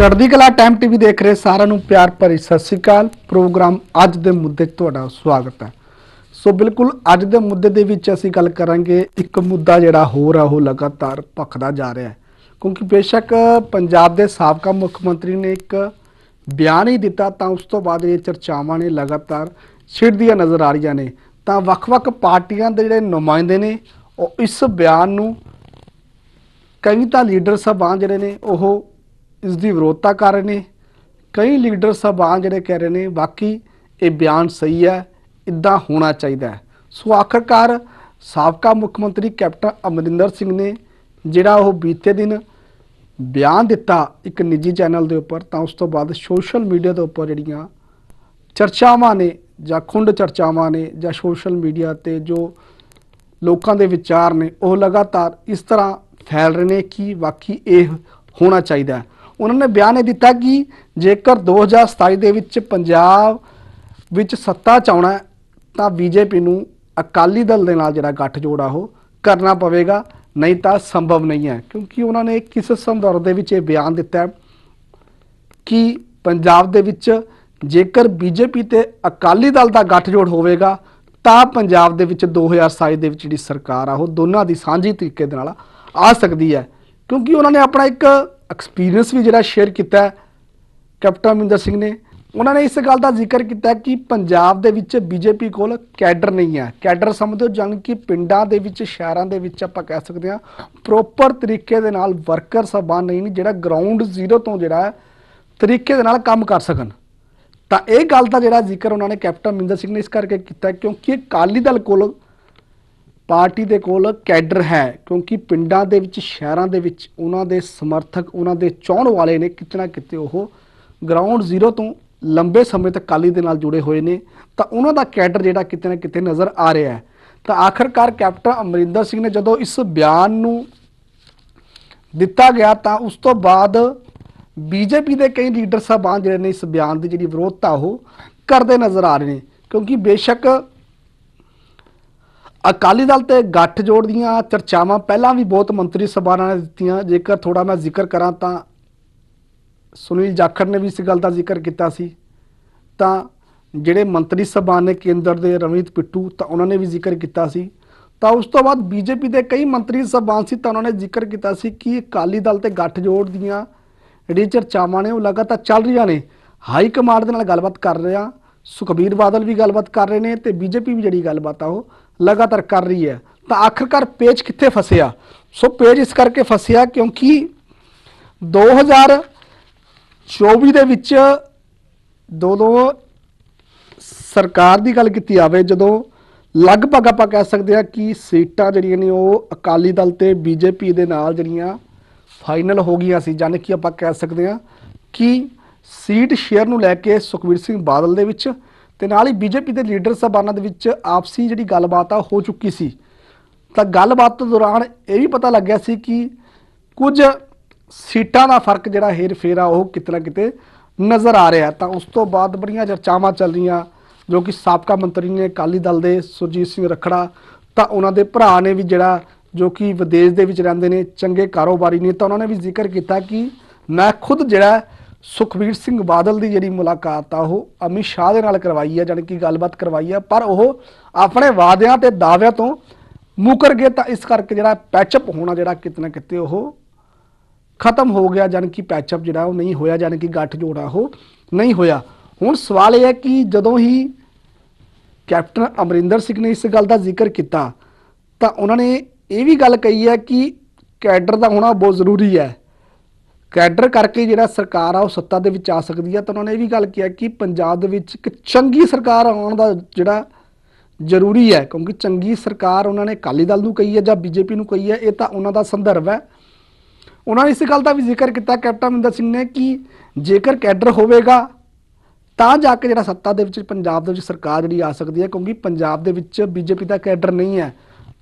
ਚੜ੍ਹਦੀ ਕਲਾ time TV ਦੇਖ ਰਹੇ ਸਾਰਿਆਂ ਨੂੰ ਪਿਆਰ ਭਰੀ ਸਤਿ ਸ੍ਰੀ ਅਕਾਲ। ਪ੍ਰੋਗਰਾਮ ਅੱਜ ਦੇ ਮੁੱਦੇ 'ਚ ਤੁਹਾਡਾ ਸਵਾਗਤ ਹੈ। ਸੋ ਬਿਲਕੁਲ ਅੱਜ ਦੇ ਮੁੱਦੇ ਦੇ ਵਿੱਚ ਅਸੀਂ ਗੱਲ ਕਰਾਂਗੇ, ਇੱਕ ਮੁੱਦਾ ਜਿਹੜਾ ਹੋਰ ਰਿਹਾ ਉਹ ਲਗਾਤਾਰ ਭਖਦਾ ਜਾ ਰਿਹਾ ਹੈ। ਕਿਉਂਕਿ ਬੇਸ਼ੱਕ ਪੰਜਾਬ ਦੇ ਸਾਬਕਾ ਮੁੱਖ ਮੰਤਰੀ ਨੇ ਇੱਕ ਬਿਆਨ ਹੀ ਦਿੱਤਾ, ਤਾਂ ਉਸ ਤੋਂ ਬਾਅਦ ਇਹ ਚਰਚਾਵਾਂ ਨੇ ਲਗਾਤਾਰ ਛਿੜਦੀਆਂ ਨਜ਼ਰ ਆ ਰਹੀਆਂ ਨੇ। ਤਾਂ ਵੱਖ-ਵੱਖ ਪਾਰਟੀਆਂ ਦੇ ਜਿਹੜੇ ਨੁਮਾਇੰਦੇ ਨੇ, ਉਹ ਇਸ ਬਿਆਨ ਨੂੰ ਕਈ ਤਾਂ ਲੀਡਰ ਸਾਹਿਬਾਨ ਜਿਹੜੇ ਨੇ, ਉਹ ਇਸ ਦੀ ਵਿਰੋਧਤਾ ਕਰ ਰਹੇ ਨੇ। ਕਈ ਲੀਡਰ ਸਾਹਿਬਾਨ ਜਿਹੜੇ ਕਹਿ ਰਹੇ ਨੇ, ਬਾਕੀ ਇਹ ਬਿਆਨ ਸਹੀ ਹੈ ਇਦਾਂ ਹੋਣਾ ਚਾਹੀਦਾ ਹੈ। ਸੋ ਆਖਰਕਾਰ ਸਾਬਕਾ ਮੁੱਖ ਮੰਤਰੀ ਕੈਪਟਨ ਅਮਰਿੰਦਰ ਸਿੰਘ ਨੇ ਜਿਹੜਾ ਉਹ ਬੀਤੇ ਦਿਨ ਬਿਆਨ ਦਿੱਤਾ ਇੱਕ ਨਿੱਜੀ ਚੈਨਲ ਦੇ ਉੱਪਰ, ਤਾਂ ਉਸ ਤੋਂ ਬਾਅਦ ਸੋਸ਼ਲ ਮੀਡੀਆ ਦੇ ਉੱਪਰ ਜਿਹੜੀਆਂ ਚਰਚਾਵਾਂ ਨੇ ਜਾਂ ਖੁੰਡ ਚਰਚਾਵਾਂ ਨੇ ਜਾਂ ਸੋਸ਼ਲ ਮੀਡੀਆ ਤੇ ਜੋ ਲੋਕਾਂ ਦੇ ਵਿਚਾਰ ਨੇ, ਉਹ ਲਗਾਤਾਰ ਇਸ ਤਰ੍ਹਾਂ ਫੈਲ ਰਹੇ ਨੇ ਕਿ ਵਾਕਈ ਇਹ ਹੋਣਾ ਚਾਹੀਦਾ ਹੈ। ਉਹਨਾਂ ਨੇ ਬਿਆਨ ਇਹ ਦਿੱਤਾ ਕਿ ਜੇਕਰ 2027 ਦੇ ਵਿੱਚ ਪੰਜਾਬ ਵਿੱਚ ਸੱਤਾ ਚ ਆਉਣਾ ਹੈ, ਤਾਂ ਬੀਜੇਪੀ ਨੂੰ ਅਕਾਲੀ ਦਲ ਦੇ ਨਾਲ ਜਿਹੜਾ ਗੱਠਜੋੜ ਆ ਉਹ ਕਰਨਾ ਪਵੇਗਾ ਨਹੀਂ ਤਾਂ ਸੰਭਵ ਨਹੀਂ ਹੈ। ਕਿਉਂਕਿ ਉਹਨਾਂ ਨੇ ਕਿਸ ਸੰਦਰਭ ਦੇ ਵਿੱਚ ਇਹ ਬਿਆਨ ਦਿੱਤਾ ਕਿ ਪੰਜਾਬ ਦੇ ਵਿੱਚ ਜੇਕਰ ਬੀਜੇਪੀ ਤੇ ਅਕਾਲੀ ਦਲ ਦਾ ਗੱਠਜੋੜ ਹੋਵੇਗਾ ਤਾਂ ਪੰਜਾਬ ਦੇ ਵਿੱਚ 2027 ਦੇ ਵਿੱਚ ਜਿਹੜੀ ਸਰਕਾਰ ਆ ਉਹ ਦੋਨਾਂ ਦੀ ਸਾਂਝੀ ਤਰੀਕੇ ਦੇ ਨਾਲ ਆ ਸਕਦੀ ਹੈ। ਕਿਉਂਕਿ ਉਹਨਾਂ ਨੇ ਆਪਣਾ ਇੱਕ ਐਕਸਪੀਰੀਅੰਸ ਵੀ ਜਿਹੜਾ ਸ਼ੇਅਰ ਕੀਤਾ ਕੈਪਟਨ ਅਮਰਿੰਦਰ ਸਿੰਘ ਨੇ, ਉਹਨਾਂ ਨੇ ਇਸ ਗੱਲ ਦਾ ਜ਼ਿਕਰ ਕੀਤਾ ਕਿ ਪੰਜਾਬ ਦੇ ਵਿੱਚ ਬੀਜੇਪੀ ਕੋਲ ਕੈਡਰ ਨਹੀਂ ਹੈ। ਕੈਡਰ ਸਮਝੋ ਜਾਨ ਕਿ ਪਿੰਡਾਂ ਦੇ ਵਿੱਚ, ਸ਼ਹਿਰਾਂ ਦੇ ਵਿੱਚ ਆਪਾਂ ਕਹਿ ਸਕਦੇ ਹਾਂ ਪ੍ਰੋਪਰ ਤਰੀਕੇ ਦੇ ਨਾਲ ਵਰਕਰ ਸਭਾ ਨਹੀਂ ਜਿਹੜਾ ਗਰਾਊਂਡ ਜ਼ੀਰੋ ਤੋਂ ਜਿਹੜਾ ਤਰੀਕੇ ਦੇ ਨਾਲ ਕੰਮ ਕਰ ਸਕਣ। ਤਾਂ ਇਹ ਗੱਲ ਦਾ ਜਿਹੜਾ ਜ਼ਿਕਰ ਉਹਨਾਂ ਨੇ ਕੈਪਟਨ ਅਮਰਿੰਦਰ ਸਿੰਘ ਨੇ ਇਸ ਕਰਕੇ ਕੀਤਾ, ਕਿਉਂਕਿ ਅਕਾਲੀ ਦਲ ਕੋਲ ਪਾਰਟੀ ਦੇ ਕੋਲ ਕੈਡਰ ਹੈ, ਕਿਉਂਕਿ ਪਿੰਡਾਂ ਦੇ ਵਿੱਚ, ਸ਼ਹਿਰਾਂ ਦੇ ਵਿੱਚ ਉਹਨਾਂ ਦੇ ਸਮਰਥਕ, ਉਹਨਾਂ ਦੇ ਚਾਹਣ ਵਾਲੇ ਨੇ ਕਿਤੇ ਨਾ ਕਿਤੇ ਉਹ ਗਰਾਊਂਡ ਜ਼ੀਰੋ ਤੋਂ ਲੰਬੇ ਸਮੇਂ ਤੱਕ ਕਾਲੀ ਦੇ ਨਾਲ ਜੁੜੇ ਹੋਏ ਨੇ। ਤਾਂ ਉਹਨਾਂ ਦਾ ਕੈਡਰ ਜਿਹੜਾ ਕਿਤੇ ਨਾ ਕਿਤੇ ਨਜ਼ਰ ਆ ਰਿਹਾ ਹੈ। ਤਾਂ ਆਖਰਕਾਰ ਕੈਪਟਨ ਅਮਰਿੰਦਰ ਸਿੰਘ ਨੇ ਜਦੋਂ ਇਸ ਬਿਆਨ ਨੂੰ ਦਿੱਤਾ ਗਿਆ, ਤਾਂ ਉਸ ਤੋਂ ਬਾਅਦ ਬੀਜੇਪੀ ਦੇ ਕਈ ਲੀਡਰ ਸਾਹਿਬਾਨ ਜਿਹੜੇ ਨੇ ਇਸ ਬਿਆਨ ਦੀ ਜਿਹੜੀ ਵਿਰੋਧਤਾ ਉਹ ਕਰਦੇ ਨਜ਼ਰ ਆ ਰਹੇ ਨੇ। ਕਿਉਂਕਿ ਬੇਸ਼ੱਕ ਅਕਾਲੀ ਦਲ ਤੇ ਗੱਠਜੋੜ ਦੀਆਂ ਚਰਚਾਵਾਂ ਪਹਿਲਾਂ ਵੀ ਬਹੁਤ ਮੰਤਰੀ ਸਭਾਵਾਂ ਨੇ ਦਿੱਤੀਆਂ। ਜੇਕਰ ਥੋੜਾ ਮੈਂ ਜ਼ਿਕਰ ਕਰਾਂ ਤਾਂ ਸੁਨੀਲ ਜਾਖੜ ਨੇ ਵੀ ਇਸ ਗੱਲ ਦਾ ਜ਼ਿਕਰ ਕੀਤਾ ਸੀ। ਤਾਂ ਜਿਹੜੇ ਮੰਤਰੀ ਸਭਾ ਨੇ ਕੇਂਦਰ ਦੇ ਰਵਨੀਤ ਪਿੱਟੂ ਤਾਂ ਉਹਨਾਂ ਨੇ ਵੀ ਜ਼ਿਕਰ ਕੀਤਾ ਸੀ। ਤਾਂ ਉਸ ਤੋਂ ਬਾਅਦ ਬੀਜੇਪੀ ਦੇ ਕਈ ਮੰਤਰੀ ਸਭਾ ਸੀ ਤਾਂ ਉਹਨਾਂ ਨੇ ਜ਼ਿਕਰ ਕੀਤਾ ਸੀ ਕਿ ਅਕਾਲੀ ਦਲ ਤੇ ਗੱਠਜੋੜ ਦੀਆਂ ਜਿਹੜੀਆਂ ਚਰਚਾਵਾਂ ਨੇ ਉਹ ਲਗਾਤਾਰ ਚੱਲ ਰਹੀਆਂ ਨੇ। ਹਾਈ ਕਮਾਂਡ ਦੇ ਨਾਲ ਗੱਲਬਾਤ ਕਰ ਰਿਹਾ ਸੁਖਬੀਰ ਬਾਦਲ ਵੀ ਗੱਲਬਾਤ ਕਰ ਰਹੇ ਨੇ ਤੇ ਬੀਜੇਪੀ ਵੀ ਜਿਹੜੀ ਗੱਲਬਾਤ ਆ ਉਹ ਲਗਾਤਾਰ ਕਰ ਰਹੀ ਹੈ। ਤਾਂ ਆਖਰਕਾਰ ਪੇਜ ਕਿੱਥੇ ਫਸਿਆ? ਸੋ ਪੇਜ ਇਸ ਕਰਕੇ ਫਸਿਆ ਕਿਉਂਕਿ 2024 ਦੇ ਵਿੱਚ ਦੋ ਸਰਕਾਰ ਦੀ ਗੱਲ ਕੀਤੀ ਜਾਵੇ ਜਦੋਂ ਲਗਭਗ ਆਪਾਂ ਕਹਿ ਸਕਦੇ ਹਾਂ ਕਿ ਸੀਟਾਂ ਜਿਹੜੀਆਂ ਨੇ ਉਹ ਅਕਾਲੀ ਦਲ ਤੇ ਬੀਜੇਪੀ ਦੇ ਨਾਲ ਜਿਹੜੀਆਂ ਫਾਈਨਲ ਹੋ ਗਈਆਂ ਸੀ ਜਾਨੀ ਕਿ ਆਪਾਂ ਕਹਿ ਸਕਦੇ ਹਾਂ ਕਿ ਸੀਟ ਸ਼ੇਅਰ ਨੂੰ ਲੈ ਕੇ ਸੁਖਬੀਰ ਸਿੰਘ ਬਾਦਲ ਦੇ ਵਿੱਚ ਤੇ ਨਾਲ ਹੀ ਬੀਜੇਪੀ ਦੇ ਲੀਡਰ ਸਾਹਿਬਾਨਾਂ ਦੇ ਵਿੱਚ ਆਪਸੀ ਜਿਹੜੀ ਗੱਲਬਾਤ ਆ ਹੋ ਚੁੱਕੀ ਸੀ। ਤਾਂ ਗੱਲਬਾਤ ਦੌਰਾਨ ਇਹ ਵੀ ਪਤਾ ਲੱਗਿਆ ਸੀ ਕਿ ਕੁਝ ਸੀਟਾਂ ਦਾ ਫ਼ਰਕ ਜਿਹੜਾ ਹੇਰ ਫੇਰ ਉਹ ਕਿਤੇ ਨਾ ਕਿਤੇ ਨਜ਼ਰ ਆ ਰਿਹਾ। ਤਾਂ ਉਸ ਤੋਂ ਬਾਅਦ ਬੜੀਆਂ ਚਰਚਾਵਾਂ ਚੱਲ ਰਹੀਆਂ, ਜੋ ਕਿ ਸਾਬਕਾ ਮੰਤਰੀ ਨੇ ਅਕਾਲੀ ਦਲ ਦੇ ਸੁਰਜੀਤ ਸਿੰਘ ਰਖੜਾ, ਤਾਂ ਉਹਨਾਂ ਦੇ ਭਰਾ ਨੇ ਵੀ ਜਿਹੜਾ, ਜੋ ਕਿ ਵਿਦੇਸ਼ ਦੇ ਵਿੱਚ ਰਹਿੰਦੇ ਨੇ, ਚੰਗੇ ਕਾਰੋਬਾਰੀ ਨੇ, ਤਾਂ ਉਹਨਾਂ ਨੇ ਵੀ ਜ਼ਿਕਰ ਕੀਤਾ ਕਿ ਮੈਂ ਖੁਦ ਜਿਹੜਾ ਸੁਖਬੀਰ ਸਿੰਘ ਬਾਦਲ ਦੀ ਜਿਹੜੀ ਮੁਲਾਕਾਤ ਆ, ਉਹ ਅਮਿਤ ਸ਼ਾਹ ਦੇ ਨਾਲ ਕਰਵਾਈ ਹੈ ਜਾਣੀ ਕਿ ਗੱਲਬਾਤ ਕਰਵਾਈ ਹੈ ਪਰ ਉਹ ਆਪਣੇ ਵਾਅਦਿਆਂ ਤੇ ਦਾਅਵਿਆਂ ਤੋਂ ਮੁਕਰ ਗਏ ਤਾਂ ਇਸ ਕਰਕੇ ਜਿਹੜਾ ਪੈਚਅਪ ਹੋਣਾ ਜਿਹੜਾ ਕਿਤੇ ਨਾ ਕਿਤੇ ਉਹ ਖਤਮ ਹੋ ਗਿਆ, ਜਾਣੀ ਕਿ ਪੈਚਅਪ ਜਿਹੜਾ ਉਹ ਨਹੀਂ ਹੋਇਆ, ਜਾਣੀ ਕਿ ਗੱਠ ਜੋੜਾ ਉਹ ਨਹੀਂ ਹੋਇਆ। ਹੁਣ ਸਵਾਲ ਇਹ ਹੈ ਕਿ ਜਦੋਂ ਹੀ ਕੈਪਟਨ ਅਮਰਿੰਦਰ ਸਿੰਘ ਨੇ ਇਸ ਗੱਲ ਦਾ ਜ਼ਿਕਰ ਕੀਤਾ, ਤਾਂ ਉਹਨਾਂ ਨੇ ਇਹ ਵੀ ਗੱਲ ਕਹੀ ਹੈ ਕਿ ਕੈਡਰ ਦਾ ਹੋਣਾ ਬਹੁਤ ਜ਼ਰੂਰੀ ਹੈ। ਕੈਡਰ ਕਰਕੇ ਜਿਹੜਾ ਸਰਕਾਰ ਆ, ਉਹ ਸੱਤਾ ਦੇ ਵਿੱਚ ਆ ਸਕਦੀ ਹੈ ਤਾਂ ਉਹਨਾਂ ਨੇ ਇਹ ਵੀ ਗੱਲ ਕਿਹਾ ਕਿ ਪੰਜਾਬ ਦੇ ਵਿੱਚ ਇੱਕ ਚੰਗੀ ਸਰਕਾਰ ਆਉਣ ਦਾ ਜਿਹੜਾ ਜ਼ਰੂਰੀ ਹੈ, ਕਿਉਂਕਿ ਚੰਗੀ ਸਰਕਾਰ ਉਹਨਾਂ ਨੇ ਅਕਾਲੀ ਦਲ ਨੂੰ ਕਹੀ ਹੈ ਜਾਂ ਬੀਜੇਪੀ ਨੂੰ ਕਹੀ ਹੈ, ਇਹ ਤਾਂ ਉਹਨਾਂ ਦਾ ਸੰਦਰਭ ਹੈ। ਉਹਨਾਂ ਨੇ ਇਸ ਗੱਲ ਦਾ ਵੀ ਜ਼ਿਕਰ ਕੀਤਾ, ਕੈਪਟਨ ਅਮਰਿੰਦਰ ਸਿੰਘ ਨੇ, ਕਿ ਜੇਕਰ ਕੈਡਰ ਹੋਵੇਗਾ, ਤਾਂ ਜਾ ਕੇ ਜਿਹੜਾ ਸੱਤਾ ਦੇ ਵਿੱਚ, ਪੰਜਾਬ ਦੇ ਵਿੱਚ ਸਰਕਾਰ ਜਿਹੜੀ ਆ ਸਕਦੀ ਹੈ, ਕਿਉਂਕਿ ਪੰਜਾਬ ਦੇ ਵਿੱਚ ਬੀਜੇਪੀ ਦਾ ਕੈਡਰ ਨਹੀਂ ਹੈ।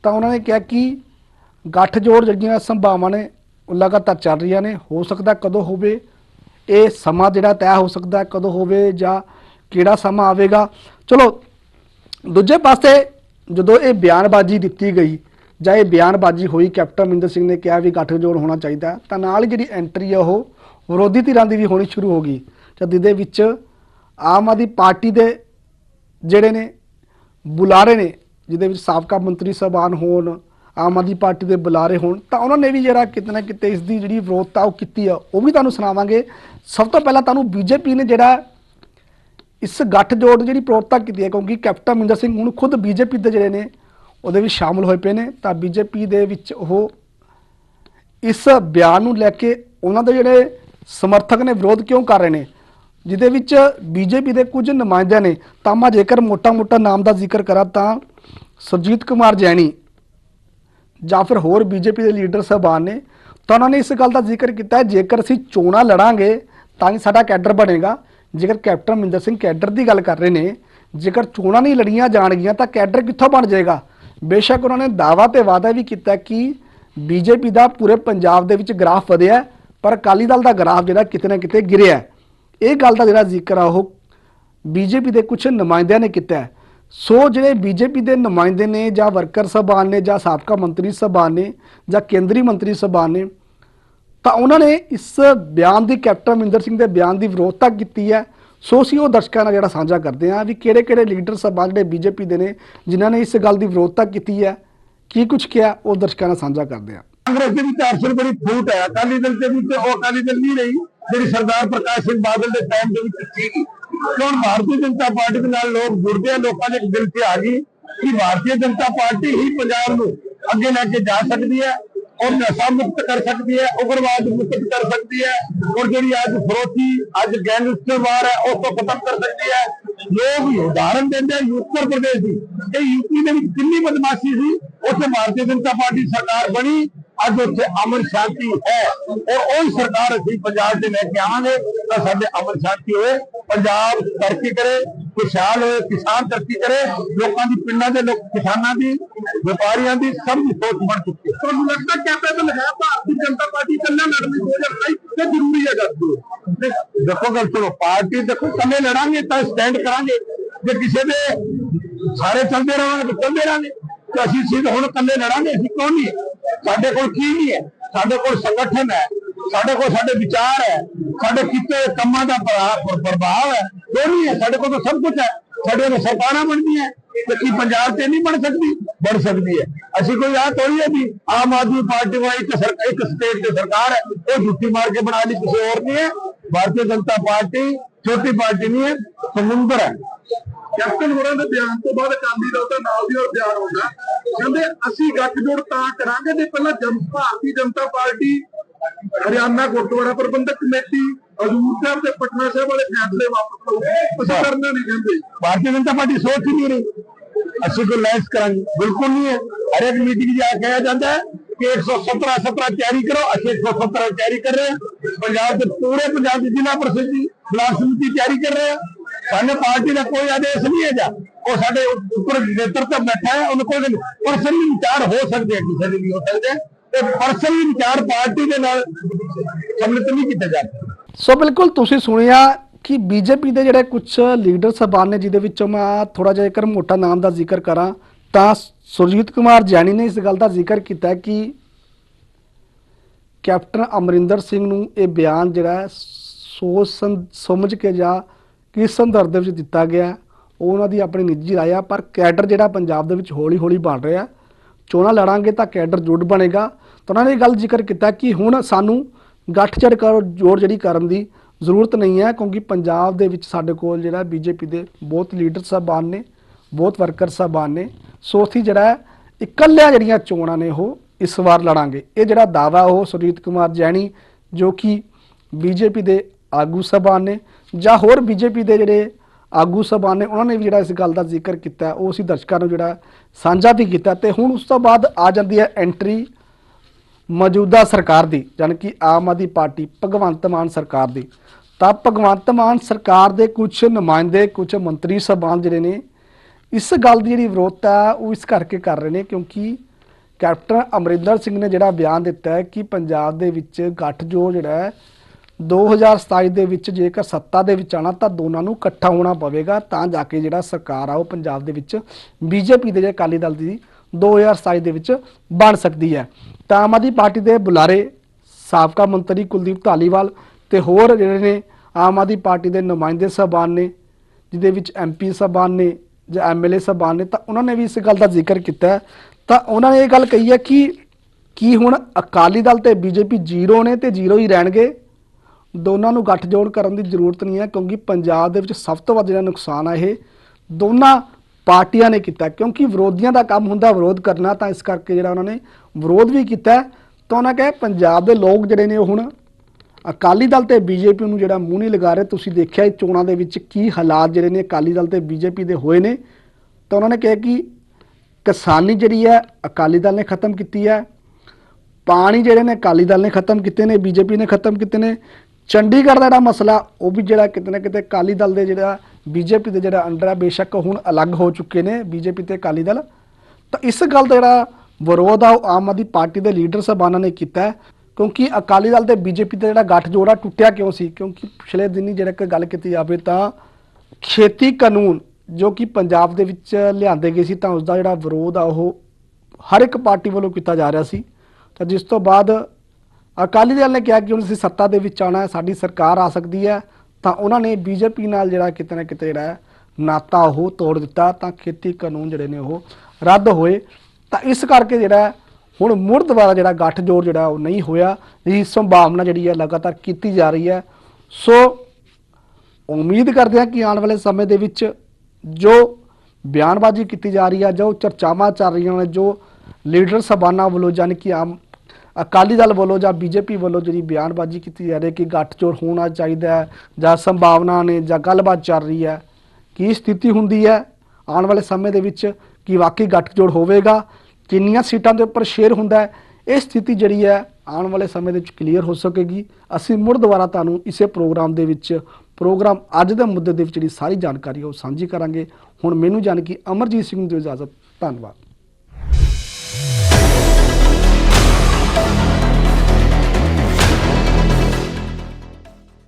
ਤਾਂ ਉਹਨਾਂ ਨੇ ਕਿਹਾ ਕਿ ਗੱਠਜੋੜ ਜਿਹੜੀਆਂ ਸੰਭਾਵਨਾਵਾਂ ਨੇ ਉਹ ਲਗਾਤਾਰ ਚੱਲ ਰਹੀਆਂ ਨੇ, ਹੋ ਸਕਦਾ ਕਦੋਂ ਹੋਵੇ, ਇਹ ਸਮਾਂ ਜਿਹੜਾ ਤੈਅ ਹੋ ਸਕਦਾ ਕਦੋਂ ਹੋਵੇ ਜਾਂ ਕਿਹੜਾ ਸਮਾਂ ਆਵੇਗਾ। ਚਲੋ, ਦੂਜੇ ਪਾਸੇ ਜਦੋਂ ਇਹ ਬਿਆਨਬਾਜ਼ੀ ਦਿੱਤੀ ਗਈ ਜਾਂ ਇਹ ਬਿਆਨਬਾਜ਼ੀ ਹੋਈ, ਕੈਪਟਨ ਅਮਰਿੰਦਰ ਸਿੰਘ ਨੇ ਕਿਹਾ ਵੀ ਗੱਠਜੋੜ ਹੋਣਾ ਚਾਹੀਦਾ, ਤਾਂ ਨਾਲ ਹੀ ਜਿਹੜੀ ਐਂਟਰੀ ਆ ਉਹ ਵਿਰੋਧੀ ਧਿਰਾਂ ਦੀ ਵੀ ਹੋਣੀ ਸ਼ੁਰੂ ਹੋ ਗਈ। ਜਦ ਇਹਦੇ ਵਿੱਚ ਆਮ ਆਦਮੀ ਪਾਰਟੀ ਦੇ ਜਿਹੜੇ ਨੇ, ਬੁਲਾਰੇ ਨੇ, ਜਿਹਦੇ ਵਿੱਚ ਸਾਬਕਾ ਮੰਤਰੀ ਸਾਹਿਬਾਨ ਹੋਣ ਆਮ ਆਦਮੀ ਪਾਰਟੀ ਦੇ ਬੁਲਾਰੇ ਹੋਣ, ਤਾਂ ਉਹਨਾਂ ਨੇ ਵੀ ਜਿਹੜਾ ਕਿਤੇ ਨਾ ਕਿਤੇ ਇਸ ਦੀ ਜਿਹੜੀ ਵਿਰੋਧਤਾ ਉਹ ਕੀਤੀ ਆ, ਉਹ ਵੀ ਤੁਹਾਨੂੰ ਸੁਣਾਵਾਂਗੇ। ਸਭ ਤੋਂ ਪਹਿਲਾਂ ਤੁਹਾਨੂੰ ਬੀਜੇਪੀ ਨੇ ਜਿਹੜਾ ਇਸ ਗੱਠਜੋੜ ਦੀ ਜਿਹੜੀ ਪ੍ਰੋੜਤਾ ਕੀਤੀ ਹੈ, ਕਿਉਂਕਿ ਕੈਪਟਨ ਅਮਰਿੰਦਰ ਸਿੰਘ ਹੁਣ ਖੁਦ ਬੀਜੇਪੀ ਦੇ ਜਿਹੜੇ ਨੇ, ਉਹਦੇ ਵਿੱਚ ਸ਼ਾਮਲ ਹੋਏ ਪਏ ਨੇ, ਤਾਂ ਬੀਜੇਪੀ ਦੇ ਵਿੱਚ ਉਹ ਇਸ ਬਿਆਨ ਨੂੰ ਲੈ ਕੇ ਉਹਨਾਂ ਦੇ ਜਿਹੜੇ ਸਮਰਥਕ ਨੇ ਵਿਰੋਧ ਕਿਉਂ ਕਰ ਰਹੇ ਨੇ, ਜਿਹਦੇ ਵਿੱਚ ਬੀਜੇਪੀ ਦੇ ਕੁਝ ਨੁਮਾਇੰਦਿਆਂ ਨੇ, ਤਾਂ ਮੈਂ ਜੇਕਰ ਮੋਟਾ-ਮੋਟਾ ਨਾਮ ਦਾ ਜ਼ਿਕਰ ਕਰਾਂ ਤਾਂ ਸੁਰਜੀਤ ਕੁਮਾਰ ਜੈਣੀ ਜਾਂ ਫਿਰ ਹੋਰ ਬੀਜੇਪੀ ਦੇ ਲੀਡਰ ਸਾਹਿਬਾਨ ਨੇ, ਤਾਂ ਉਹਨਾਂ ਨੇ ਇਸ ਗੱਲ ਦਾ ਜ਼ਿਕਰ ਕੀਤਾ ਜੇਕਰ ਅਸੀਂ ਚੋਣਾਂ ਲੜਾਂਗੇ, ਤਾਂ ਹੀ ਸਾਡਾ ਕੈਡਰ ਬਣੇਗਾ। ਜੇਕਰ ਕੈਪਟਨ ਅਮਰਿੰਦਰ ਸਿੰਘ ਕੈਡਰ ਦੀ ਗੱਲ ਕਰ ਰਹੇ ਨੇ, ਜੇਕਰ ਚੋਣਾਂ ਨਹੀਂ ਲੜੀਆਂ ਜਾਣਗੀਆਂ, ਤਾਂ ਕੈਡਰ ਕਿੱਥੋਂ ਬਣ ਜਾਏਗਾ? ਬੇਸ਼ੱਕ ਉਹਨਾਂ ਨੇ ਦਾਅਵਾ ਤੇ ਵਾਅਦਾ ਵੀ ਕੀਤਾ ਕਿ ਬੀਜੇਪੀ ਦਾ ਪੂਰੇ ਪੰਜਾਬ ਦੇ ਵਿੱਚ ਗ੍ਰਾਫ ਵਧਿਆ ਪਰ ਅਕਾਲੀ ਦਲ ਦਾ ਗ੍ਰਾਫ ਜਿਹੜਾ ਕਿਤੇ ਨਾ ਕਿਤੇ ਗਿਰਿਆ ਇਹ ਗੱਲ ਦਾ ਜਿਹੜਾ ਜ਼ਿਕਰ ਆ, ਉਹ ਬੀਜੇਪੀ ਦੇ ਕੁਝ ਨੁਮਾਇੰਦਿਆਂ ਨੇ ਕੀਤਾ ਹੈ। ਸੋ ਜਿਹੜੇ ਬੀਜੇਪੀ ਦੇ ਨੁਮਾਇੰਦੇ ਨੇ ਜਾਂ ਵਰਕਰ ਸਭਾਨ ਨੇ ਜਾਂ ਸਾਬਕਾ ਮੰਤਰੀ ਸਭਾਨ ਨੇ ਜਾਂ ਕੇਂਦਰੀ ਮੰਤਰੀ ਸਭਾਨ ਨੇ, ਤਾਂ ਉਹਨਾਂ ਨੇ ਇਸ ਬਿਆਨ ਦੀ ਕੈਪਟਨ ਅਮਰਿੰਦਰ ਸਿੰਘ ਦੇ ਬਿਆਨ ਦੀ ਵਿਰੋਧਤਾ ਕੀਤੀ ਹੈ। ਸੋ ਅਸੀਂ ਉਹ ਦਰਸ਼ਕਾਂ ਨਾਲ ਜਿਹੜਾ ਸਾਂਝਾ ਕਰਦੇ ਹਾਂ ਵੀ ਕਿਹੜੇ ਕਿਹੜੇ ਲੀਡਰ ਸਭਾਨ ਜਿਹੜੇ ਬੀਜੇਪੀ ਦੇ ਨੇ, ਜਿਨ੍ਹਾਂ ਨੇ ਇਸ ਗੱਲ ਦੀ ਵਿਰੋਧਤਾ ਕੀਤੀ ਹੈ, ਕੀ ਕੁਝ ਕਿਹਾ, ਉਹ ਦਰਸ਼ਕਾਂ ਨਾਲ ਸਾਂਝਾ ਕਰਦੇ ਹਾਂ। ਕਾਂਗਰਸ ਦੇ ਵਿੱਚ ਅਰਸਰ ਬੜੀ ਫੂਟ ਹੈ। ਅਕਾਲੀ ਦਲ ਦੇ ਵਿੱਚ ਉਹ ਅਕਾਲੀ ਦਲ ਨਹੀਂ ਰਹੀ, ਜਿਹੜੀ ਸਰਦਾਰ ਪ੍ਰਕਾਸ਼ ਸਿੰਘ ਬਾਦਲ ਦੇ ਟਾਈਮ ਦੇ ਵਿੱਚ ਸੀ। ਹੁਣ ਭਾਰਤੀ ਜਨਤਾ ਪਾਰਟੀ ਦੇ ਨਾਲ ਲੋਕ ਜੁੜਦੇ ਆ, ਲੋਕਾਂ ਦੇ ਦਿਲ 'ਚ ਆ ਗਈ ਕਿ ਭਾਰਤੀ ਜਨਤਾ ਪਾਰਟੀ ਹੀ ਪੰਜਾਬ ਨੂੰ ਅੱਗੇ ਲੈ ਕੇ ਜਾ ਸਕਦੀ ਹੈ, ਔਰ ਨਸ਼ਾ ਮੁਕਤ ਕਰ ਸਕਦੀ ਹੈ, ਉਗਰਵਾਦ ਮੁਕਤ ਕਰ ਸਕਦੀ ਹੈ, ਔਰ ਜਿਹੜੀ ਅੱਜ ਫਰੋਤੀ ਅੱਜ ਗੈਂਗਸਟਰ ਵਾਰ ਹੈ, ਉਸ ਤੋਂ ਖਤਮ ਕਰ ਸਕਦੀ ਹੈ। ਲੋਕ ਉਦਾਹਰਨ ਦਿੰਦੇ ਆ ਉੱਤਰ ਪ੍ਰਦੇਸ਼ ਦੀ। ਇਹ ਯੂਪੀ ਦੇ ਵਿੱਚ ਕਿੰਨੀ ਬਦਮਾਸ਼ੀ ਸੀ, ਉੱਥੇ ਭਾਰਤੀ ਜਨਤਾ ਪਾਰਟੀ ਸਰਕਾਰ ਬਣੀ ਅੱਜ ਉੱਥੇ ਅਮਨ ਸ਼ਾਂਤੀ ਹੈ। ਔਰ ਉਹ ਸਰਕਾਰ ਅਸੀਂ ਪੰਜਾਬ ਦੇ ਲੈ ਕੇ ਆਵਾਂਗੇ ਤਾਂ ਸਾਡੇ ਅਮਨ ਸ਼ਾਂਤੀ ਹੋਏ ਪੰਜਾਬ ਤਰੱਕੀ ਕਰੇ ਖੁਸ਼ਹਾਲ ਹੋਏ ਕਿਸਾਨ ਤਰੱਕੀ ਕਰੇ ਲੋਕਾਂ ਦੀ ਪਿੰਡਾਂ ਦੇ ਲੋਕ ਕਿਸਾਨਾਂ ਦੀ ਵਪਾਰੀਆਂ ਦੀ ਸਭ ਦੀ ਸੋਚ ਬਣ ਚੁੱਕੀ ਹੈ। ਤੁਹਾਨੂੰ ਲੱਗਦਾ ਕੈਪੇਬਲ ਹੈ ਭਾਰਤੀ ਜਨਤਾ ਪਾਰਟੀ ਕੱਲਾ ਲੜਨੀ 2022 ਤੇ ਜ਼ਰੂਰੀ ਹੈ ਗੱਲਬਾਤ ਦੇਖੋ ਗੱਲ ਸੁਣੋ ਪਾਰਟੀ ਦੇਖੋ ਕੱਲੇ ਲੜਾਂਗੇ ਤਾਂ ਸਟੈਂਡ ਕਰਾਂਗੇ। ਜੇ ਕਿਸੇ ਦੇ ਸਾਰੇ ਚੱਲਦੇ ਰਹਾਂਗੇ ਚੱਲਦੇ ਰਹਾਂਗੇ। ਤੇ ਅਸੀਂ ਸਿੱਧ ਹੁਣ ਕੱਲੇ ਲੜਾਂਗੇ ਅਸੀਂ ਕਿਉਂ ਨਹੀਂ? ਸਾਡੇ ਕੋਲ ਕੀ ਨਹੀਂ ਹੈ? ਸਾਡੇ ਕੋਲ ਸੰਗਠਨ ਹੈ, ਸਾਡੇ ਕੋਲ ਸਾਡੇ ਵਿਚਾਰ ਹੈ, ਸਾਡੇ ਕੀਤੇ ਕੰਮਾਂ ਦਾ ਪ੍ਰਾ- ਪ੍ਰਭਾਵ ਹੈ ਦੋਨੀ ਹੈ, ਸਾਡੇ ਕੋਲ ਤਾਂ ਸਭ ਕੁਝ ਹੈ। ਸਾਡੇ ਕੋਲ ਸਰਕਾਰਾਂ ਬਣਦੀਆਂ ਤੇ ਕੀ ਪੰਜਾਬ ਤੇ ਨਹੀਂ ਬਣ ਸਕਦੀ ਬਣ ਸਕਦੀ ਹੈ। ਅਸੀਂ ਕੋਈ ਆ ਥੋੜੀ ਹੈ ਵੀ ਆਮ ਆਦਮੀ ਪਾਰਟੀ ਵਾਲੀ ਇੱਕ ਸਰਕਾਰ ਇੱਕ ਸਟੇਟ ਦੀ ਸਰਕਾਰ ਹੈ, ਉਹ ਜੁੱਤੀ ਮਾਰ ਕੇ ਬਣਾ ਲਈ, ਕਿਸੇ ਹੋਰ ਨਹੀਂ ਹੈ। ਭਾਰਤੀ ਜਨਤਾ ਪਾਰਟੀ, ਛੋਟੀ ਪਾਰਟੀ ਨਹੀਂ ਹੈ, ਸਮੁੰਦਰ ਹੈ। ਕੈਪਟਨ ਹੋਰਾਂ ਦੇ ਬਿਆਨ ਤੋਂ ਬਾਅਦ ਅਕਾਲੀ ਦਲ ਦਾ ਨਾਲ ਦੀ ਨਾਲ ਬਿਆਨ ਆਉਂਦਾ ਕਹਿੰਦੇ ਅਸੀਂ ਗੱਠਜੋੜ ਤਾਂ ਕਰਾਂਗੇ ਜੇ ਪਹਿਲਾਂ ਜਨ ਭਾਰਤੀ ਜਨਤਾ ਪਾਰਟੀ ਹਰਿਆਣਾ ਗੁਰਦੁਆਰਾ ਪ੍ਰਬੰਧਕ ਕਮੇਟੀ ਹਜ਼ੂਰ ਸਾਹਿਬ ਤੇ ਪਟਨਾ ਸਾਹਿਬ ਵਾਲੇ ਫੈਸਲੇ ਵਾਪਸ ਲਓ। ਅਸੀਂ ਕਰਨਾ ਨਹੀਂ ਚਾਹੁੰਦੇ ਭਾਰਤੀ ਜਨਤਾ ਪਾਰਟੀ ਸੋਚ ਹੀ ਨਹੀਂ ਰਹੀ। ਅਸੀਂ ਕੋਈ ਲੈਂਸ ਕਰਾਂਗੇ। ਬਿਲਕੁਲ ਨਹੀਂ ਹੈ। ਹਰ ਇੱਕ ਮੀਟਿੰਗ ਜਾ ਕਿਹਾ ਜਾਂਦਾ ਹੈ ਕਿ 117 17 ਤਿਆਰੀ ਕਰੋ ਅਸੀਂ 117 ਤਿਆਰੀ ਕਰ ਰਹੇ ਹਾਂ। ਪੰਜਾਬ ਦੇ ਪੂਰੇ ਪੰਜਾਬ ਦੀ ਜ਼ਿਲ੍ਹਾ ਪ੍ਰਸ਼ਦ ਦੀ ਬਲਾਕ ਸਮਿਤੀ ਤਿਆਰੀ ਕਰ ਰਹੇ ਹਾਂ। ਸਾਡੇ ਪਾਰਟੀ ਦਾ ਕੋਈ ਆਦੇਸ਼ ਨਹੀਂ ਹੈ ਜਾ ਉਹ ਸਾਡੇ ਉੱਪਰ ਨੇਤਰਤਵ ਬੈਠਾ ਹੈ, ਉਹਨੂੰ ਕੋਈ ਪਰਸਨਲੀ ਵਿਚਾਰ ਹੋ ਸਕਦੇ ਆ, ਕਿਸੇ ਦੇ ਵੀ ਹੋ ਸਕਦੇ ਤੇ ਪਰਸਨਲੀ ਵਿਚਾਰ ਪਾਰਟੀ ਦੇ ਨਾਲ ਸੰਮਿਲਿਤ ਨਹੀਂ ਕੀਤੇ ਜਾਂਦੇ ਸੋ ਬਿਲਕੁਲ ਤੁਸੀਂ ਸੁਣਿਆ ਕਿ ਬੀਜੇਪੀ ਦੇ ਜਿਹੜੇ ਕੁਝ ਲੀਡਰ ਸਾਹਿਬਾਨ ਨੇ, ਜਿਹਦੇ ਵਿੱਚੋਂ ਮੈਂ ਥੋੜਾ ਜਿਹਾ ਇੱਕ ਮੋਟਾ ਨਾਮ ਦਾ ਜ਼ਿਕਰ ਕਰਾਂ, ਤਾਂ ਸੁਰਜੀਤ ਕੁਮਾਰ ਜੈਨੀ ਨੇ ਇਸ ਗੱਲ ਦਾ ਜ਼ਿਕਰ ਕੀਤਾ ਕਿ ਕੈਪਟਨ ਅਮਰਿੰਦਰ ਸਿੰਘ ਨੂੰ ਇਹ ਬਿਆਨ ਜਿਹੜਾ ਸੋਚ ਸਮ- ਸਮਝ ਕੇ ਜਾਂ ਕਿਸ ਸੰਦਰਭ ਦੇ ਵਿੱਚ ਦਿੱਤਾ ਗਿਆ, ਉਹ ਉਹਨਾਂ ਦੀ ਆਪਣੀ ਨਿੱਜੀ ਰਾਏ ਆ, ਪਰ ਕੈਡਰ ਜਿਹੜਾ ਪੰਜਾਬ ਦੇ ਵਿੱਚ ਹੌਲੀ-ਹੌਲੀ ਬਣ ਰਿਹਾ, ਚੋਣਾਂ ਲੜਾਂਗੇ ਤਾਂ ਕੈਡਰ ਜੁੜ ਬਣੇਗਾ। ਤਾਂ ਉਹਨਾਂ ਨੇ ਇਹ ਗੱਲ ਜ਼ਿਕਰ ਕੀਤਾ ਕਿ ਹੁਣ ਸਾਨੂੰ ਗੱਠਜੜ ਕਰੋ ਜੋੜ ਜਿਹੜੀ ਕਰਨ ਦੀ ਜ਼ਰੂਰਤ ਨਹੀਂ ਹੈ, ਕਿਉਂਕਿ ਪੰਜਾਬ ਦੇ ਵਿੱਚ ਸਾਡੇ ਕੋਲ ਜਿਹੜਾ ਬੀਜੇਪੀ ਦੇ ਬਹੁਤ ਲੀਡਰ ਸਾਹਿਬਾਨ ਨੇ, ਬਹੁਤ ਵਰਕਰ ਸਾਹਿਬਾਨ ਨੇ। ਸੋ ਅਸੀਂ ਜਿਹੜਾ ਇਕੱਲਿਆਂ ਜਿਹੜੀਆਂ ਚੋਣਾਂ ਨੇ ਉਹ ਇਸ ਵਾਰ ਲੜਾਂਗੇ। ਇਹ ਜਿਹੜਾ ਦਾਵਾ ਉਹ ਸੁਰਜੀਤ ਕੁਮਾਰ ਜੈਣੀ ਜੋ ਕਿ ਬੀਜੇਪੀ ਦੇ ਆਗੂ ਸਾਹਿਬਾਨ ਨੇ ਜਾਂ ਹੋਰ ਬੀਜੇਪੀ ਦੇ ਜਿਹੜੇ ਆਗੂ ਸਾਹਿਬਾਨ ਨੇ ਉਹਨਾਂ ਨੇ ਵੀ ਜਿਹੜਾ ਇਸ ਗੱਲ ਦਾ ਜ਼ਿਕਰ ਕੀਤਾ ਉਹ ਅਸੀਂ ਦਰਸ਼ਕਾਂ ਨੂੰ ਜਿਹੜਾ ਸਾਂਝਾ ਵੀ ਕੀਤਾ ਤੇ ਹੁਣ ਉਸ ਤੋਂ ਬਾਅਦ ਆ ਜਾਂਦੀ ਹੈ ਐਂਟਰੀ ਮੌਜੂਦਾ ਸਰਕਾਰ ਦੀ ਯਾਨੀ ਕਿ ਆਮ ਆਦਮੀ ਪਾਰਟੀ ਭਗਵੰਤ ਮਾਨ ਸਰਕਾਰ ਦੀ। ਤਾਂ ਭਗਵੰਤ ਮਾਨ ਸਰਕਾਰ ਦੇ ਕੁਝ ਨੁਮਾਇੰਦੇ ਕੁਝ ਮੰਤਰੀ ਸਭਾਨ ਜਿਹੜੇ ਨੇ ਇਸ ਗੱਲ ਦੀ ਜਿਹੜੀ ਵਿਰੋਧਤਾ ਹੈ, ਉਹ ਇਸ ਕਰਕੇ ਕਰ ਰਹੇ ਨੇ ਕਿਉਂਕਿ ਕੈਪਟਨ ਅਮਰਿੰਦਰ ਸਿੰਘ ਨੇ ਜਿਹੜਾ ਬਿਆਨ ਦਿੱਤਾ ਹੈ ਕਿ ਪੰਜਾਬ ਦੇ ਵਿੱਚ ਗੱਠਜੋੜ ਜਿਹੜਾ 2027 ਦੇ ਵਿੱਚ ਜੇਕਰ ਸੱਤਾ ਦੇ ਵਿੱਚ ਆਣਾ ਤਾਂ ਦੋਨਾਂ ਨੂੰ ਇਕੱਠਾ ਹੋਣਾ ਪਵੇਗਾ, ਤਾਂ ਜਾ ਕੇ ਜਿਹੜਾ ਸਰਕਾਰ ਆ ਉਹ ਪੰਜਾਬ ਦੇ ਵਿੱਚ ਬੀਜੇਪੀ ਦੇ ਜਾਂ ਅਕਾਲੀ ਦਲ ਦੀ 2027 ਦੇ ਵਿੱਚ ਬਣ ਸਕਦੀ ਹੈ। ਤਾਂ ਆਮ ਆਦਮੀ ਪਾਰਟੀ ਦੇ ਬੁਲਾਰੇ ਸਾਬਕਾ ਮੰਤਰੀ ਕੁਲਦੀਪ ਧਾਲੀਵਾਲ ਤੇ ਹੋਰ ਜਿਹੜੇ ਨੇ ਆਮ ਆਦਮੀ ਪਾਰਟੀ ਦੇ ਨੁਮਾਇੰਦੇ ਸਾਹਿਬਾਨ ਨੇ, ਜਿਹਦੇ ਵਿੱਚ ਐਮਪੀ ਸਾਹਿਬਾਨ ਨੇ ਜਾਂ ਐਮਐਲਏ ਸਾਹਿਬਾਨ ਨੇ, ਤਾਂ ਉਹਨਾਂ ਨੇ ਵੀ ਇਸ ਗੱਲ ਦਾ ਜ਼ਿਕਰ ਕੀਤਾ ਤਾਂ ਉਹਨਾਂ ਨੇ ਇਹ ਗੱਲ ਕਹੀ ਹੈ ਕਿ ਕੀ ਹੁਣ ਅਕਾਲੀ ਦਲ ਤੇ ਬੀਜੇਪੀ ਜ਼ੀਰੋ ਨੇ ਤੇ ਜ਼ੀਰੋ ਹੀ ਰਹਿਣਗੇ? ਦੋਨਾਂ ਨੂੰ ਗੱਠਜੋੜ ਕਰਨ ਦੀ ਜ਼ਰੂਰਤ ਨਹੀਂ ਹੈ ਕਿਉਂਕਿ ਪੰਜਾਬ ਦੇ ਵਿੱਚ ਸਭ ਤੋਂ ਵੱਧ ਜਿਹੜਾ ਨੁਕਸਾਨ ਆ ਇਹ ਦੋਨਾਂ ਪਾਰਟੀਆਂ ਨੇ ਕੀਤਾ ਕਿਉਂਕਿ ਵਿਰੋਧੀਆਂ ਦਾ ਕੰਮ ਹੁੰਦਾ ਵਿਰੋਧ ਕਰਨਾ ਤਾਂ ਇਸ ਕਰਕੇ ਜਿਹੜਾ ਉਹਨਾਂ ਨੇ ਵਿਰੋਧ ਵੀ ਕੀਤਾ ਤਾਂ ਉਹਨਾਂ ਕਹੇ ਪੰਜਾਬ ਦੇ ਲੋਕ ਜਿਹੜੇ ਨੇ ਉਹ ਹੁਣ ਅਕਾਲੀ ਦਲ ਤੇ ਬੀਜੇਪੀ ਨੂੰ ਜਿਹੜਾ ਮੂੰਹ ਨਹੀਂ ਲਗਾ ਰਹੇ। ਤੁਸੀਂ ਦੇਖਿਆ ਇਹ ਚੋਣਾਂ ਦੇ ਵਿੱਚ ਕੀ ਹਾਲਾਤ ਜਿਹੜੇ ਨੇ ਅਕਾਲੀ ਦਲ ਤੇ ਬੀਜੇਪੀ ਦੇ ਹੋਏ ਨੇ। ਤਾਂ ਉਹਨਾਂ ਨੇ ਕਿਹਾ ਕਿ ਕਿਸਾਨੀ ਜਿਹੜੀ ਹੈ ਅਕਾਲੀ ਦਲ ਨੇ ਖਤਮ ਕੀਤੀ ਹੈ। ਪਾਣੀ ਜਿਹੜੇ ਨੇ ਅਕਾਲੀ ਦਲ ਨੇ ਖਤਮ ਕੀਤੇ ਨੇ, ਬੀਜੇਪੀ ਨੇ ਖਤਮ ਕੀਤੇ ਨੇ। ਚੰਡੀਗੜ੍ਹ ਦਾ ਜਿਹੜਾ ਮਸਲਾ, ਉਹ ਵੀ ਜਿਹੜਾ ਕਿਤੇ ਨਾ ਕਿਤੇ ਅਕਾਲੀ ਦਲ ਦੇ ਜਿਹੜਾ, ਬੀਜੇਪੀ ਦੇ ਜਿਹੜਾ ਅੰਡਰ ਆ, ਬੇਸ਼ੱਕ ਹੁਣ ਅਲੱਗ ਹੋ ਚੁੱਕੇ ਨੇ ਬੀਜੇਪੀ ਤੇ ਅਕਾਲੀ ਦਲ। ਤਾਂ ਇਸ ਗੱਲ ਦਾ ਜਿਹੜਾ ਵਿਰੋਧ ਆ, ਉਹ ਆਮ ਆਦਮੀ ਪਾਰਟੀ ਦੇ ਲੀਡਰ ਸਾਹਿਬਾਨਾਂ ਨੇ ਕੀਤਾ ਕਿਉਂਕਿ ਅਕਾਲੀ ਦਲ ਤੇ ਬੀਜੇਪੀ ਦਾ ਜਿਹੜਾ ਗੱਠਜੋੜਾ ਟੁੱਟਿਆ ਕਿਉਂ ਸੀ? ਕਿਉਂਕਿ ਪਿਛਲੇ ਦਿਨੀ ਜਿਹੜਾ ਕਿ ਗੱਲ ਕੀਤੀ ਜਾਵੇ ਤਾਂ ਖੇਤੀ ਕਾਨੂੰਨ, ਜੋ ਕਿ ਪੰਜਾਬ ਦੇ ਵਿੱਚ ਲਿਆਂਦੇ ਗਏ ਸੀ, ਤਾਂ ਉਸ ਦਾ ਜਿਹੜਾ ਵਿਰੋਧ ਆ, ਉਹ ਹਰ ਇੱਕ ਪਾਰਟੀ ਵੱਲੋਂ ਕੀਤਾ ਜਾ ਰਿਹਾ ਸੀ। ਤਾਂ ਜਿਸ ਤੋਂ ਬਾਅਦ ਅਕਾਲੀ ਦਲ ਨੇ ਕਿਹਾ ਕਿ ਹੁਣ ਅਸੀਂ ਸੱਤਾ ਦੇ ਵਿੱਚ ਆਉਣਾ ਹੈ, ਸਾਡੀ ਸਰਕਾਰ ਆ ਸਕਦੀ ਹੈ, ਤਾਂ ਉਹਨਾਂ ਨੇ ਬੀਜੇਪੀ ਨਾਲ ਜਿਹੜਾ ਕਿਤੇ ਨਾ ਕਿਤੇ ਜਿਹੜਾ ਨਾਤਾ ਉਹ ਤੋੜ ਦਿੱਤਾ, ਤਾਂ ਖੇਤੀ ਕਾਨੂੰਨ ਜਿਹੜੇ ਨੇ ਉਹ ਰੱਦ ਹੋਏ। ਤਾਂ ਇਸ ਕਰਕੇ ਜਿਹੜਾ ਹੁਣ ਮੁੜ ਦੁਬਾਰਾ ਜਿਹੜਾ ਗੱਠਜੋੜ ਜਿਹੜਾ ਉਹ ਨਹੀਂ ਹੋਇਆ, ਇਹ ਸੰਭਾਵਨਾ ਜਿਹੜੀ ਹੈ ਲਗਾਤਾਰ ਕੀਤੀ ਜਾ ਰਹੀ ਹੈ। ਸੋ ਉਮੀਦ ਕਰਦੇ ਹਾਂ ਕਿ ਆਉਣ ਵਾਲੇ ਸਮੇਂ ਦੇ ਵਿੱਚ ਜੋ ਬਿਆਨਬਾਜ਼ੀ ਕੀਤੀ ਜਾ ਰਹੀ ਹੈ, ਜੋ ਚਰਚਾਵਾਂ ਚੱਲ ਰਹੀਆਂ ਨੇ, ਜੋ ਲੀਡਰ ਸਬਾਨਾ ਵੱਲੋਂ ਜਾਣੀ ਕਿ ਆਮ ਅਕਾਲੀ ਦਲ ਵੱਲੋਂ ਜਾਂ ਬੀਜੇਪੀ ਵੱਲੋਂ ਜਿਹੜੀ ਬਿਆਨਬਾਜ਼ੀ ਕੀਤੀ ਜਾ ਰਹੀ ਹੈ ਕਿ ਗੱਠਜੋੜ ਹੋਣਾ ਚਾਹੀਦਾ ਹੈ ਜਾਂ ਸੰਭਾਵਨਾ ਨੇ ਜਾਂ ਗੱਲਬਾਤ ਚੱਲ ਰਹੀ ਹੈ, ਕੀ ਸਥਿਤੀ ਹੁੰਦੀ ਹੈ, ਆਉਣ ਵਾਲੇ ਸਮੇਂ ਦੇ ਵਿੱਚ ਕੀ ਵਾਕਈ ਗੱਠਜੋੜ ਹੋਵੇਗਾ, ਕਿੰਨੀਆਂ ਸੀਟਾਂ ਦੇ ਉੱਪਰ ਸ਼ੇਅਰ ਹੁੰਦਾ ਹੈ, ਇਹ ਸਥਿਤੀ ਜਿਹੜੀ ਹੈ ਆਉਣ ਵਾਲੇ ਸਮੇਂ ਦੇ ਵਿੱਚ ਕਲੀਅਰ ਹੋ ਸਕੇਗੀ। ਅਸੀਂ ਮੁੜ ਦੁਬਾਰਾ ਤੁਹਾਨੂੰ ਇਸੇ ਪ੍ਰੋਗਰਾਮ ਦੇ ਵਿੱਚ, ਪ੍ਰੋਗਰਾਮ ਅੱਜ ਦੇ ਮੁੱਦੇ ਦੇ ਵਿੱਚ ਜਿਹੜੀ ਸਾਰੀ ਜਾਣਕਾਰੀ ਉਹ ਸਾਂਝੀ ਕਰਾਂਗੇ। ਹੁਣ ਮੈਨੂੰ ਜਾਣ ਕਿ ਅਮਰਜੀਤ ਸਿੰਘ ਦੀ ਇਜਾਜ਼ਤ। ਧੰਨਵਾਦ।